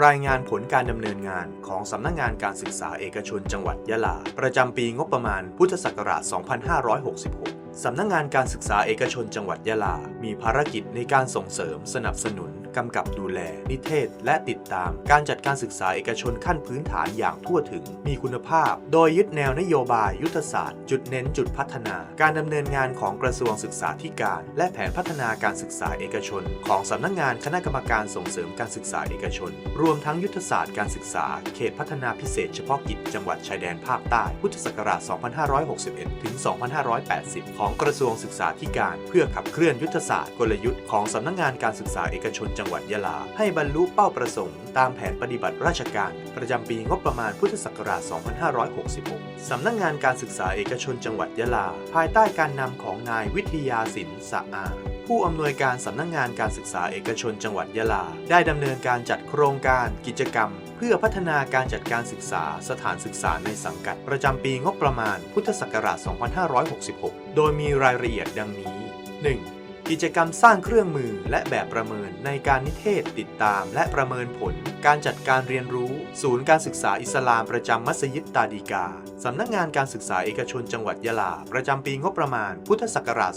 รายงานผลการดำเนินงานของสำนักงานการศึกษาเอกชนจังหวัดยะลา ประจำปีงบประมาณพุทธศักราช 2566 สำนักงานการศึกษาเอกชนจังหวัดยะลา มีภารกิจในการส่งเสริมสนับสนุนกำกับดูแล นิเทศ และติดตาม การจัดการศึกษาเอกชนขั้นพื้นฐานอย่างทั่วถึง มีคุณภาพ โดยยึดแนวนโยบายยุทธศาสตร์ จุดเน้นจุดพัฒนา การดำเนินงานของกระทรวงศึกษาธิการ และแผนพัฒนาการศึกษาเอกชน ของสำนักงานคณะกรรมการส่งเสริมการศึกษาเอกชน รวมทั้งยุทธศาสตร์การศึกษา เขตพัฒนาพิเศษเฉพาะกิจจังหวัดชายแดนภาคใต้พุทธศักราช 2561 ถึง 2580 ของกระทรวงศึกษาธิการ เพื่อขับเคลื่อนยุทธศาสตร์กลยุทธ์ของสำนักงานการศึกษาเอกชนจังังหวัดยะลา ให้บรรลุเป้าประสงค์ ตามแผนปฏิบัติราชการ ประจำปีงบประมาณพุทธศักราช 2566 สำนักงานการศึกษาเอกชนจังหวัดยะลา ภายใต้การนำของนายวิทยาศิลป์สะอาผู้อำนวยการสำนักงานการศึกษาเอกชนจังหวัดยะลา ได้ดำเนินการจัดโครงการกิจกรรม เพื่อพัฒนาการจัดการศึกษาสถานศึกษาในสังกัด ประจำปีงบประมาณพุทธศักราช 2566 โดยมีรายละเอียดดังนี้ 1. กิจกรรมสร้างเครื่องมือและแบบประเมินในการนิเทศติดตาม และประเมินผล การจัดการเรียนรู้ ศูนย์การศึกษาอิสลามประจำมัสยิดตาดีกา สำนักงานการศึกษาเอกชนจังหวัดยะลา ประจำปีงบประมาณ พุทธศักราช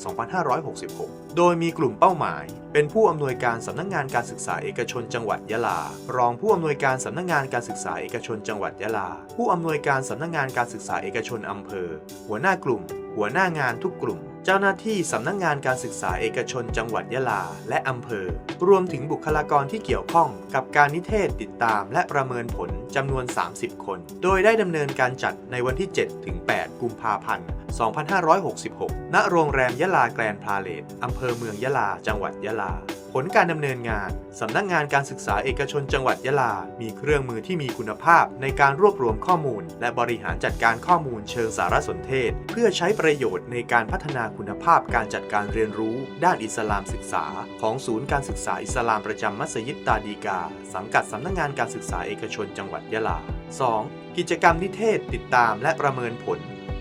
2566 โดยมีกลุ่มเป้าหมาย เป็นผู้อำนวยการสำนักงานการศึกษาเอกชนจังหวัดยะลา รองผู้อำนวยการสำนักงานการศึกษาเอกชนจังหวัดยะลา ผู้อำนวยการสำนักงานการศึกษาเอกชนอำเภอ หัวหน้ากลุ่ม หัวหน้างานทุกกลุ่ม เจ้าหน้าที่สำนักงานการศึกษาเอกชนจังหวัดยะลา และอำเภอ รวมถึงบุคลากรที่เกี่ยวข้องกับการนิเทศติดตามและประเมินผลจำนวน 30 คน โดยได้ดำเนินการจัดในวันที่ 7 ถึง 8 กุมภาพันธ์ 2566 ณ โรงแรมยะลาแกรนพาเลตอำเภอเมืองยะลา จังหวัดยะลา ผลการดำเนินงานสำนักงานการศึกษาเอกชนจังหวัดยะลา มีเครื่องมือที่มีคุณภาพในการรวบรวมข้อมูล และบริหารจัดการข้อมูลเชิงสารสนเทศ เพื่อใช้ประโยชน์ในการพัฒนาคุณภาพการจัดการเรียนรู้ ด้านอิสลามศึกษา ของศูนย์การศึกษาอิสลามประจำมัสยิดตาดีกา สังกัดสำนักงานการศึกษาเอกชนจังหวัดยะลา 2. กิจกรรมนิเทศติดตามและประเมินผล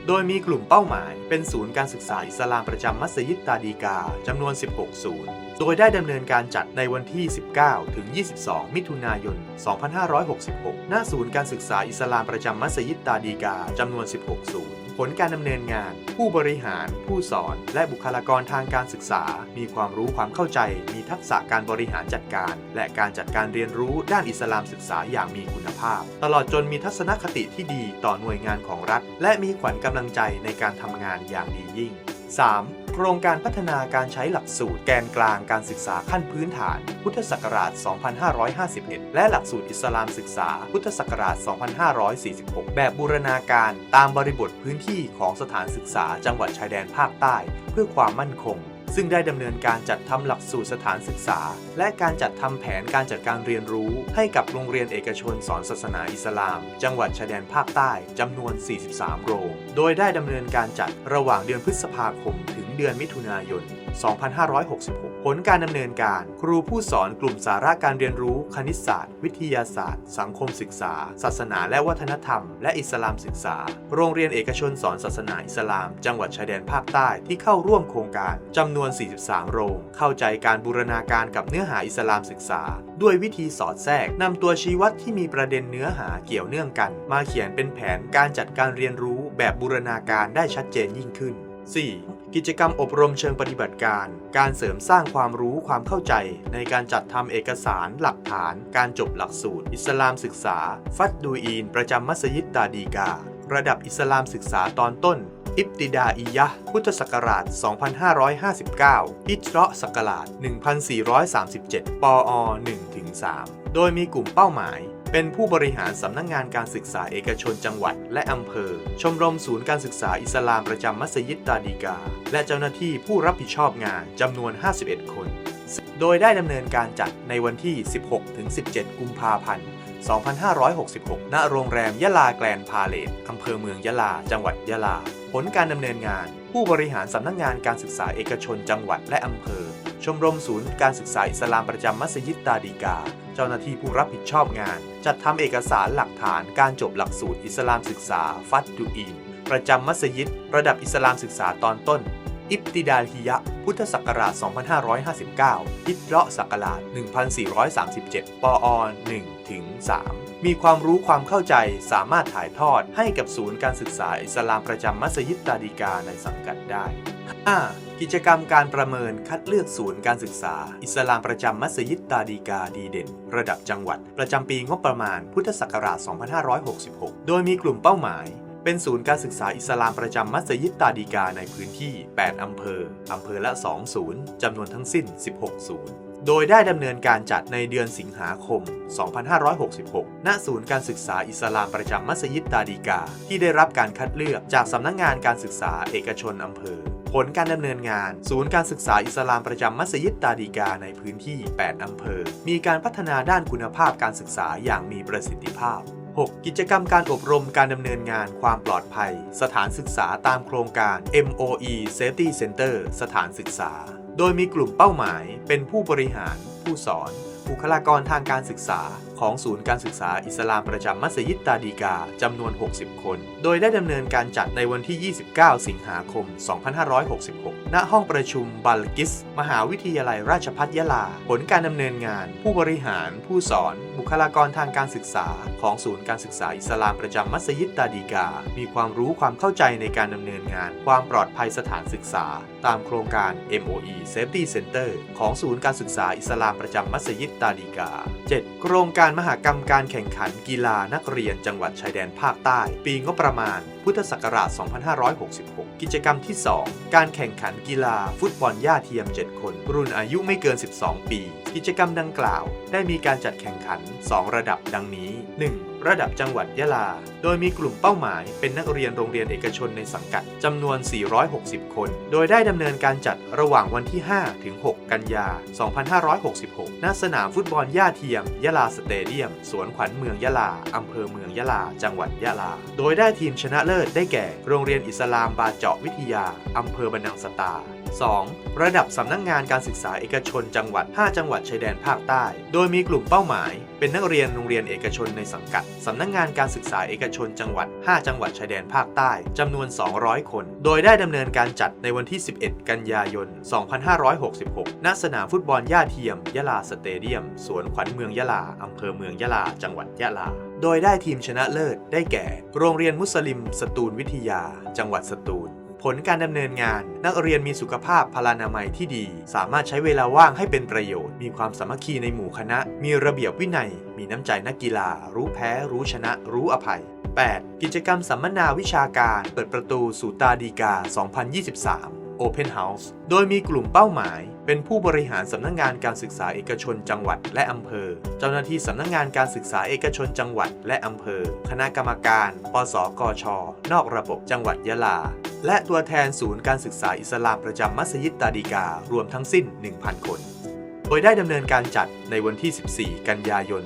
โดยมีกลุ่มเป้าหมายเป็นศูนย์การศึกษาอิสลามประจำมัสยิดตาดีกาจำนวน 16 ศูนย์ โดยได้ดำเนินการจัดในวันที่ 19 ถึง 22 มิถุนายน 2566 หน้าศูนย์การศึกษาอิสลามประจำมัสยิดตาดีกาจำนวน 16 ศูนย์ ผลการดำเนินงาน ผู้บริหาร ผู้สอน และบุคลากรทางการศึกษา มีความรู้ความเข้าใจ มีทักษะการบริหารจัดการ และการจัดการเรียนรู้ด้านอิสลามศึกษาอย่างมีคุณภาพ ตลอดจนมีทัศนคติที่ดีต่อหน่วยงานของรัฐ และมีขวัญกำลังใจในการทำงานอย่างดียิ่ง 3. โครงการพัฒนาการใช้หลักสูตรแกนกลางการศึกษาขั้นพื้นฐาน พุทธศักราช 2551 และหลักสูตรอิสลามศึกษา พุทธศักราช 2546 แบบบูรณาการตามบริบทพื้นที่ของสถานศึกษาจังหวัดชายแดนภาคใต้ เพื่อความมั่นคง ซึ่งได้ดำเนินการจัดทำหลักสูตรสถานศึกษา และการจัดทำแผนการจัดการเรียนรู้ ให้กับโรงเรียนเอกชนสอนศาสนาอิสลาม จังหวัดชายแดนภาคใต้จำนวน 43 โรง โดยได้ดำเนินการจัดระหว่างเดือนพฤษภาคม ถึงเดือนมิถุนายน 2566 ผลการดำเนินการ ครูผู้สอนกลุ่มสาระการเรียนรู้ คณิตศาสตร์ วิทยาศาสตร์ สังคมศึกษา ศาสนาและวัฒนธรรม และอิสลามศึกษา โรงเรียนเอกชนสอนศาสนาอิสลาม จังหวัดชายแดนภาคใต้ที่เข้าร่วมโครงการจำนวน 43 โรง เข้าใจการบูรณาการกับเนื้อหาอิสลามศึกษา ด้วยวิธีสอดแทรกนำตัวชี้วัดที่มีประเด็นเนื้อหาเกี่ยวเนื่องกัน มาเขียนเป็นแผนการจัดการเรียนรู้แบบบูรณาการได้ชัดเจนยิ่งขึ้น 4. กิจกรรมอบรมเชิงปฏิบัติการ การเสริมสร้างความรู้ความเข้าใจ ในการจัดทำเอกสาร หลักฐาน การจบหลักสูตร อิสลามศึกษา ฟัดดูอีน ประจำมัสยิดตาดีกา ระดับอิสลามศึกษาตอนต้น อิบติดาอียะพุทธศักราช 2559 อิจเราะศักราช 1437 ปอ 1-3 โดยมีกลุ่มเป้าหมาย เป็นผู้บริหารสำนักงงานการศึกษาเอกชนจังหวัด และอำเภอ ชมรมศูนย์การศึกษาอิสลามประจำมัสยิดตาดีกา และเจ้าหน้าที่ผู้รับผิดชอบงานจำนวน 51 คน โดยได้ดำเนินการจัดในวันที่ 16-17 กุมภาพันธ์ 2566 ณ โรงแรมยะลาแกลนพาเลตอำเภอเมืองยะลา จังหวัดยะลา ผลการดำเนินงาน ผู้บริหารสำนักงงานการศึกษาเอกชนจังหวัดและอำเภอ ชมรมศูนย์การศึกษาอิสลามประจำมัสยิดตาดีกา เจ้าหน้าที่ผู้รับผิดชอบงาน จัดทำเอกสารหลักฐานการจบหลักสูตรอิสลามศึกษาฟัดดูอีนประจำมัสยิด ระดับอิสลามศึกษาตอนต้น อิบติดาฮิยะ พุทธศักราช 2559 อิตเราะศักราช 1437 ปอ 1 ถึง 3 มีความรู้ความเข้าใจสามารถถ่ายทอดให้กับศูนย์การศึกษาอิสลามประจำมัสยิดตาดีกาในสังกัดได้ 5. กิจกรรมการประเมินคัดเลือกศูนย์การศึกษา อิสลามประจำมัสยิดตาดีกาดีเด่น ระดับจังหวัด ประจำปีงบประมาณพุทธศักราช 2566 โดยมีกลุ่มเป้าหมาย เป็นศูนย์การศึกษาอิสลามประจำมัสยิดตาดีกาในพื้นที่ 8 อำเภอ อำเภอละ 2 ศูนย์จำนวนทั้งสิ้น 16 ศูนย์โดยได้ดำเนินการจัดในเดือนสิงหาคม 2566 ณ ศูนย์การศึกษาอิสลามประจำมัสยิดตาดีกา ที่ได้รับการคัดเลือกจากสำนักงงานการศึกษาเอกชนอำเภอ ผลการดำเนินงาน ศูนย์การศึกษาอิสลามประจำมัสยิดตาดีกาในพื้นที่ 8 อำเภอ มีการพัฒนาด้านคุณภาพการศึกษาอย่างมีประสิทธิภาพ 6. กิจกรรมการอบรมการดำเนินงานความปลอดภัย สถานศึกษาตามโครงการ MOE Safety Center สถานศึกษา โดยมีกลุ่มเป้าหมาย เป็นผู้บริหาร ผู้สอน บุคลากรทางการศึกษา ของศูนย์การศึกษาอิสลามประจำมัสยิดตาดีกาจำนวน 60 คน โดยได้ดำเนินการจัดในวันที่ 29 สิงหาคม 2566 ณ ห้องประชุมบัลกิส มหาวิทยาลัยราชภัฏยะลา ผลการดำเนินงาน ผู้บริหาร ผู้สอน บุคลากรทางการศึกษา ของศูนย์การศึกษาอิสลามประจำมัสยิดตาดีกา มีความรู้ความเข้าใจในการดำเนินงาน ความปลอดภัยสถานศึกษา ตามโครงการ MOE Safety Center ของศูนย์การศึกษาอิสลามประจำมัสยิดตาดีกา 7. โครงการมหกรรมการแข่งขันกีฬานักเรียนจังหวัดชายแดนภาคใต้ ปีงบประมาณ พุทธศักราช 2566 กิจกรรมที่ 2 การแข่งขันกีฬาฟุตบอลหญ้าเทียม 7 คน รุ่นอายุไม่เกิน 12 ปี กิจกรรมดังกล่าว ได้มีการจัดแข่งขัน 2 ระดับดังนี้ 1. ระดับจังหวัดยะลา โดยมีกลุ่มเป้าหมายเป็นนักเรียนโรงเรียนเอกชนในสังกัดจำนวน 460 คน โดยได้ดำเนินการจัดระหว่างวันที่ 5 ถึง 6 กันยา 2566 ณ สนามฟุตบอลหญ้าเทียม ยะลาสเตเดียม สวนขวัญเมืองยะลา อำเภอเมืองยะลา จังหวัดยะลา โดยได้ทีมชนะเลิศได้แก่ โรงเรียนอิสลามบาเจาะวิทยา อำเภอบันนังสตา 2. ระดับสำนักงงานการศึกษาเอกชนจังหวัด 5 จังหวัดชายแดนภาคใต้ โดยมีกลุ่มเป้าหมาย เป็นนักเรียนโรงเรียนเอกชนในสังกัดสำนักงงานการศึกษาเอกชนจังหวัด 5 จังหวัดชายแดนภาคใต้จำนวน 200 คน โดยได้ดำเนินการจัดในวันที่ 11 กันยายน 2566 ณ สนามฟุตบอลย่าเทียม ยะลาสเตเดียม สวนขวัญเมืองยะลาอำเภอเมืองยะลา จังหวัดยะลา โดยได้ทีมชนะเลิศได้แก่ โรงเรียนมุสลิม สตูลวิทยา จังหวัดสตูล ผลการดำเนินงาน นักเรียนมีสุขภาพพลานามัยที่ดี สามารถใช้เวลาว่างให้เป็นประโยชน์ มีความสามัคคีในหมู่คณะ มีระเบียบวินัย มีน้ำใจนักกีฬา รู้แพ้ รู้ชนะ รู้อภัย 8. กิจกรรมสัมมนาวิชาการ เปิดประตูสู่ตาดีกา 2023 Open House โดยมีกลุ่มเป้าหมาย เป็นผู้บริหารสำนักงงานการศึกษาเอกชนจังหวัดและอำเภอ เจ้าหน้าที่สำนักงงานการศึกษาเอกชนจังหวัดและอำเภอ คณะกรรมการ ปสกช นอกระบบจังหวัดยะลา และตัวแทนศูนย์การศึกษาอิสลามประจำมัสยิดตาดีการวมทั้งสิ้น 1,000 คน โดยได้ดำเนินการจัดในวันที่ 14 กันยายน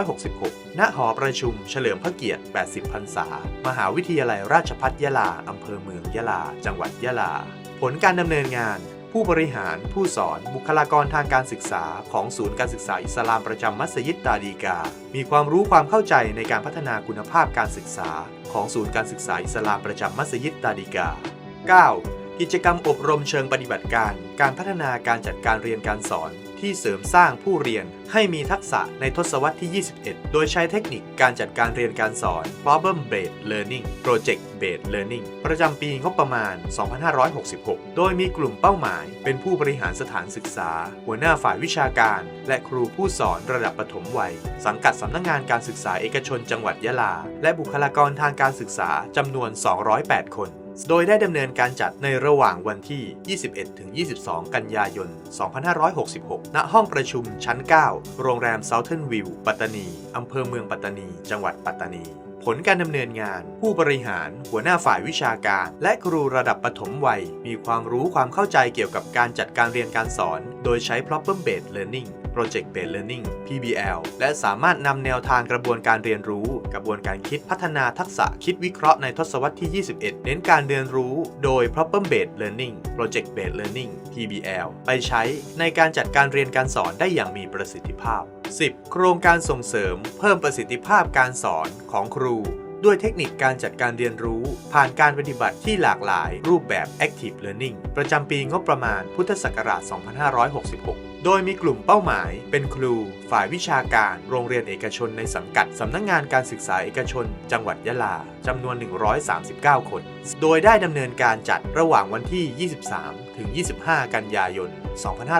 2566 ณ หอประชุมเฉลิมพระเกียรติ 80 พรรษา มหาวิทยาลัยราชพัฒยะลา อำเภอเมืองยะลา จังหวัดยะลา ผลการดำเนินงาน ผู้บริหารผู้สอนบุคลากรทางการศึกษาของศูนย์การศึกษาอิสลามประจำมัสยิดตาดีกา มีความรู้ความเข้าใจในการพัฒนาคุณภาพการศึกษา ของศูนย์การศึกษาอิสลามประจำมัสยิดตาดีกา 9. กิจกรรมอบรมเชิงปฏิบัติการ การพัฒนาการจัดการเรียนการสอน ที่เสริมสร้างผู้เรียนให้มีทักษะในทศวรรษที่ 21 โดยใช้เทคนิคการจัดการเรียนการสอน problem based learning project based learning ประจำปีงบประมาณ 2566 โดยมีกลุ่มเป้าหมายเป็นผู้บริหารสถานศึกษา หัวหน้าฝ่ายวิชาการ และครูผู้สอนระดับประถมวัย สังกัดสำนักงงานการศึกษาเอกชนจังหวัดยะลา และบุคลากรทางการศึกษาจำนวน 208 คน โดยได้ดำเนินการจัดในระหว่างวันที่ 21-22 กันยายน 2566 ณ ห้องประชุมชั้น 9 โรงแรม Southern View ปัตตานี อำเภอเมืองปัตตานี จังหวัดปัตตานี ผลการดำเนินงาน ผู้บริหาร หัวหน้าฝ่ายวิชาการ และครูระดับปฐมวัย มีความรู้ความเข้าใจเกี่ยวกับการจัดการเรียนการสอน โดยใช้ problem based learning project based learning PBL และสามารถนำแนวทางกระบวนการเรียนรู้ กระบวนการคิดพัฒนาทักษะคิดวิเคราะห์ในทศวรรษที่ 21 เน้นการเรียนรู้โดย problem based learning project based learning PBL ไปใช้ในการจัดการเรียนการสอนได้อย่างมีประสิทธิภาพ 10. โครงการส่งเสริมเพิ่มประสิทธิภาพการสอนของครู ด้วยเทคนิคการจัดการเรียนรู้ ผ่านการปฏิบัติที่หลากหลายรูปแบบ Active Learning ประจำปีงบประมาณพุทธศักราช 2566 โดยมีกลุ่มเป้าหมาย เป็นครู ฝ่ายวิชาการ โรงเรียนเอกชนในสังกัดสำนักงงานการศึกษาเอกชน จังหวัดยะลาจำนวน 139 คน โดยได้ดำเนินการจัดระหว่างวันที่ 23 ถึง 25 กันยายน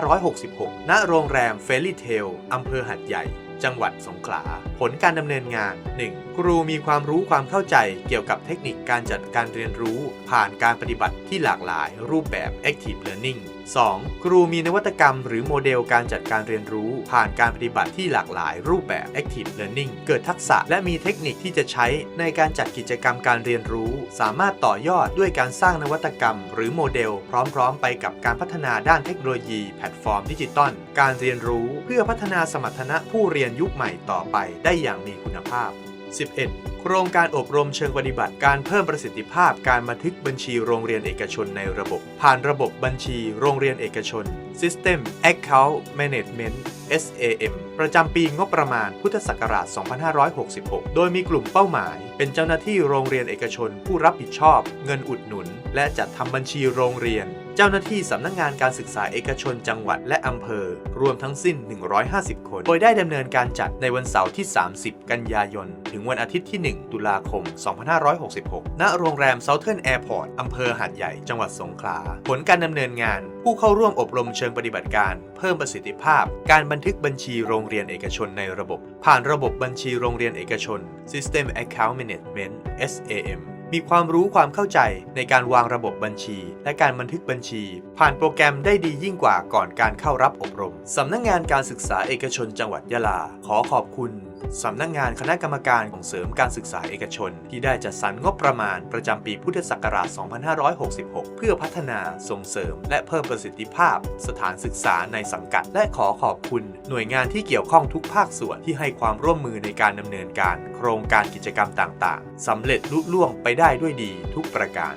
2566 ณ โรงแรมเฟลลี่เทลอำเภอหัดใหญ่ จังหวัดสงขลาผลการดำเนินงาน 1. ครูมีความรู้ความเข้าใจเกี่ยวกับเทคนิคการจัดการเรียนรู้ ผ่านการปฏิบัติที่หลากหลายรูปแบบ Active Learning 2. ครูมีนวัตกรรมหรือโมเดลการจัดการเรียนรู้ ผ่านการปฏิบัติที่หลากหลายรูปแบบ Active Learning เกิดทักษะและมีเทคนิคที่จะใช้ในการจัดกิจกรรมการเรียนรู้ สามารถต่อยอดด้วยการสร้างนวัตกรรม หรือโมเดล พร้อมๆ ไปกับการพัฒนาด้านเทคโนโลยี แพลตฟอร์มดิจิตอลการเรียนรู้เพื่อพัฒนาสมรรถนะผู้เรียนยุคใหม่ต่อไปได้อย่างมีคุณภาพ 11. โครงการอบรมเชิงปฏิบัติการเพิ่มประสิทธิภาพการบันทึกบัญชีโรงเรียนเอกชนในระบบ ผ่านระบบบัญชีโรงเรียนเอกชน System Account Management SAM ประจำปีงบประมาณพุทธศักราช 2566 โดยมีกลุ่มเป้าหมาย เป็นเจ้าหน้าที่โรงเรียนเอกชนผู้รับผิดชอบ เงินอุดหนุน และจัดทำบัญชีโรงเรียน เจ้าหน้าที่สำนักงานการศึกษาเอกชนจังหวัดและอำเภอ รวมทั้งสิ้น 150 คน โดยได้ดำเนินการจัดในวันเสาร์ที่ 30 กันยายน ถึงวันอาทิตย์ที่ 1 ตุลาคม 2566 ณ โรงแรม Southern Airport อำเภอหาดใหญ่ จังหวัดสงขลา ผลการดำเนินงาน ผู้เข้าร่วมอบรมเชิงปฏิบัติการ เพิ่มประสิทธิภาพ การบันทึกบัญชีโรงเรียนเอกชนในระบบ ผ่านระบบบัญชีโรงเรียนเอกชน System Account Management SAM มีความรู้ความเข้าใจในการวางระบบบัญชี และการบันทึกบัญชี ผ่านโปรแกรมได้ดียิ่งกว่าก่อนการเข้ารับอบรมสำนักงงานการศึกษาเอกชนจังหวัดยะลา ขอขอบคุณ สำนักงงานคณะกรรมการส่งเสริมการศึกษาเอกชน ที่ได้จัดสรรงบประมาณประจำปีพุทธศักราช 2566 เพื่อพัฒนาส่งเสริม และเพิ่มประสิทธิภาพ สถานศึกษาในสังกัด และขอขอบคุณ หน่วยงานที่เกี่ยวข้องทุกภาคส่วนที่ให้ความร่วมมือในการดำเนินการ โครงการกิจกรรมต่างๆสำเร็จลุล่วงไปได้ด้วยดีทุกประการ